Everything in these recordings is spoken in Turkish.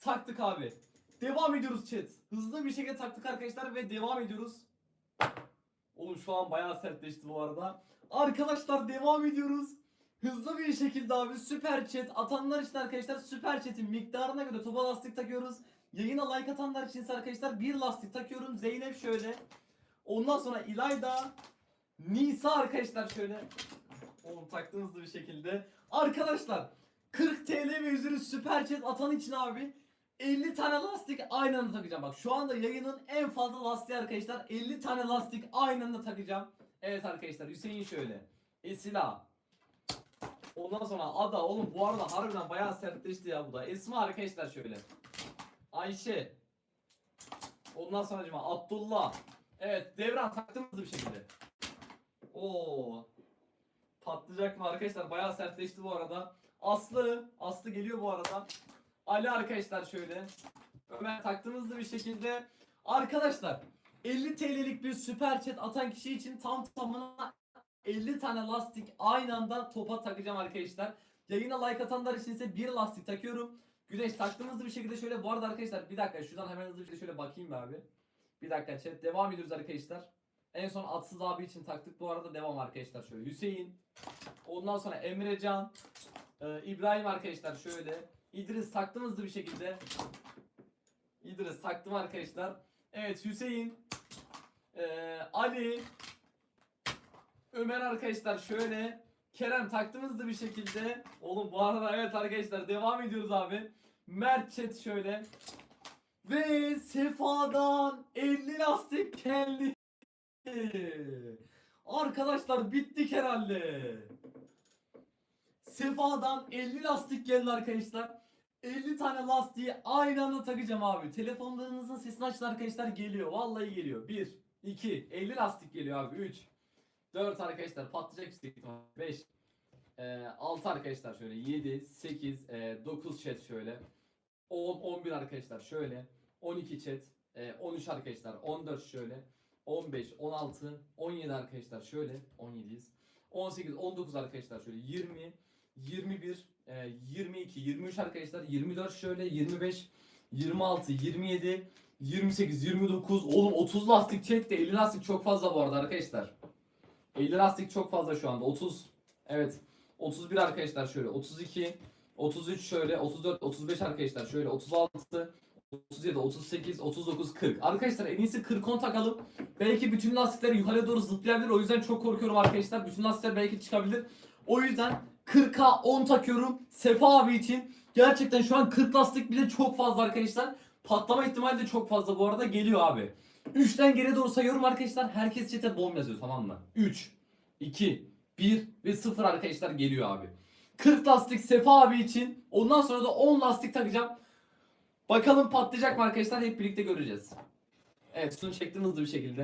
Taktık abi. Devam ediyoruz chat. Hızlı bir şekilde taktık arkadaşlar ve devam ediyoruz. Oğlum şu an bayağı sertleşti bu arada. Arkadaşlar devam ediyoruz. Hızlı bir şekilde abi süper chat atanlar için arkadaşlar süper chat'in miktarına göre topa lastik takıyoruz. Yayına like atanlar için arkadaşlar bir lastik takıyorum. Zeynep şöyle. Ondan sonra İlayda. Nisa arkadaşlar şöyle. Oğlum taktım hızlı bir şekilde. Arkadaşlar 40 TL ve üzeri süper chat atan için abi 50 tane lastik aynı anda takacağım. Bak şu anda yayının en fazla lastiği arkadaşlar 50 tane lastik aynı anda takacağım. Evet arkadaşlar Hüseyin şöyle. Esila. Ondan sonra Ada oğlum bu arada harbiden bayağı sertleşti ya bu da. Esma arkadaşlar şöyle. Ayşe. Ondan sonra acaba Abdullah. Evet Devran taktım hızlı bir şekilde. Oo. Patlayacak mı arkadaşlar? Bayağı sertleşti bu arada. Aslı. Aslı geliyor bu arada. Ali arkadaşlar şöyle. Ömer taktım hızlı bir şekilde. Arkadaşlar 50 TL'lik bir süper chat atan kişi için tam tamına 50 tane lastik aynı anda topa takacağım arkadaşlar. Yayına like atanlar için ise bir lastik takıyorum. Güneş taktım hızlı bir şekilde şöyle. Bu arada arkadaşlar bir dakika şuradan hemen hızlı bir şekilde şöyle bakayım abi. Bir dakika chat devam ediyoruz arkadaşlar. En son Atsız abi için taktık bu arada devam arkadaşlar şöyle. Hüseyin. Ondan sonra Emrecan. Ee, İbrahim arkadaşlar şöyle. İdris taktım hızlı bir şekilde. İdris taktım arkadaşlar. Evet Hüseyin. Ee, Ali. Ömer arkadaşlar şöyle. Kerem taktım hızlı bir şekilde. Oğlum bu arada evet arkadaşlar devam ediyoruz abi. Mert chat şöyle. Ve Sefa'dan 50 lastik geldi. Arkadaşlar bittik herhalde. Sefa'dan 50 lastik geldi arkadaşlar. 50 tane lastiği aynı anda takacağım abi. Telefonlarınızın sesini açın arkadaşlar geliyor. Vallahi geliyor. 1, 2, 50 lastik geliyor abi. 3, 4 arkadaşlar patlayacak üstelik 5, 6 arkadaşlar şöyle 7, 8, 9 chat şöyle. 10, 11 arkadaşlar şöyle. 12 chat. e, 13 arkadaşlar. 14 şöyle. 15, 16, 17 arkadaşlar şöyle. 17'yiz. 18, 19 arkadaşlar şöyle. 20, 21, e, 22, 23 arkadaşlar. 24 şöyle. 25, 26, 27, 28, 29. Oğlum 30 lastik çekti. 50 lastik çok fazla bu arada arkadaşlar. 50 lastik çok fazla şu anda. 30. Evet. 31 arkadaşlar şöyle. 32, 33 şöyle. 34, 35 arkadaşlar şöyle. 36, 37, 38, 39, 40. Arkadaşlar en iyisi 40 10 takalım. Belki bütün lastikler yukarıya doğru zıplayabilir. O yüzden çok korkuyorum arkadaşlar. Bütün lastikler belki çıkabilir. O yüzden 40'a 10 takıyorum. Sefa abi için. Gerçekten şu an 40 lastik bile çok fazla arkadaşlar. Patlama ihtimali de çok fazla bu arada geliyor abi. 3'ten geriye doğru sayıyorum arkadaşlar. Herkes çete bomb yazıyor tamam mı? 3, 2, 1 ve 0 arkadaşlar geliyor abi. 40 lastik Sefa abi için. Ondan sonra da 10 lastik takacağım. Bakalım patlayacak mı arkadaşlar hep birlikte göreceğiz. Evet şunu çektim hızlı bir şekilde.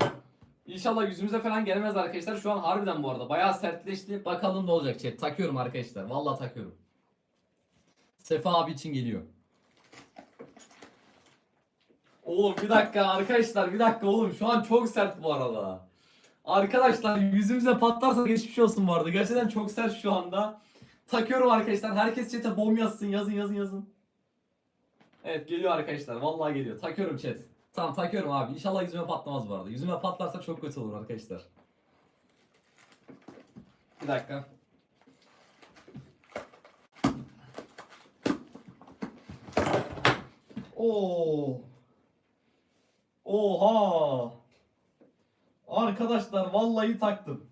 İnşallah yüzümüze falan gelmez arkadaşlar. Şu an harbiden bu arada bayağı sertleşti. Bakalım ne olacak chat. Takıyorum arkadaşlar. Vallahi takıyorum. Sefa abi için geliyor. Oğlum bir dakika arkadaşlar bir dakika oğlum şu an çok sert bu arada. Arkadaşlar yüzümüze patlarsa geçmiş olsun bu arada. Gerçekten çok sert şu anda. Takıyorum arkadaşlar. Herkes chat'e bom yazsın. Yazın yazın yazın. Evet geliyor arkadaşlar. Vallahi geliyor. Takıyorum chat. Tamam takıyorum abi. İnşallah yüzüme patlamaz bu arada. Yüzüme patlarsa çok kötü olur arkadaşlar. Bir dakika. Oo. Oha. Arkadaşlar vallahi taktım.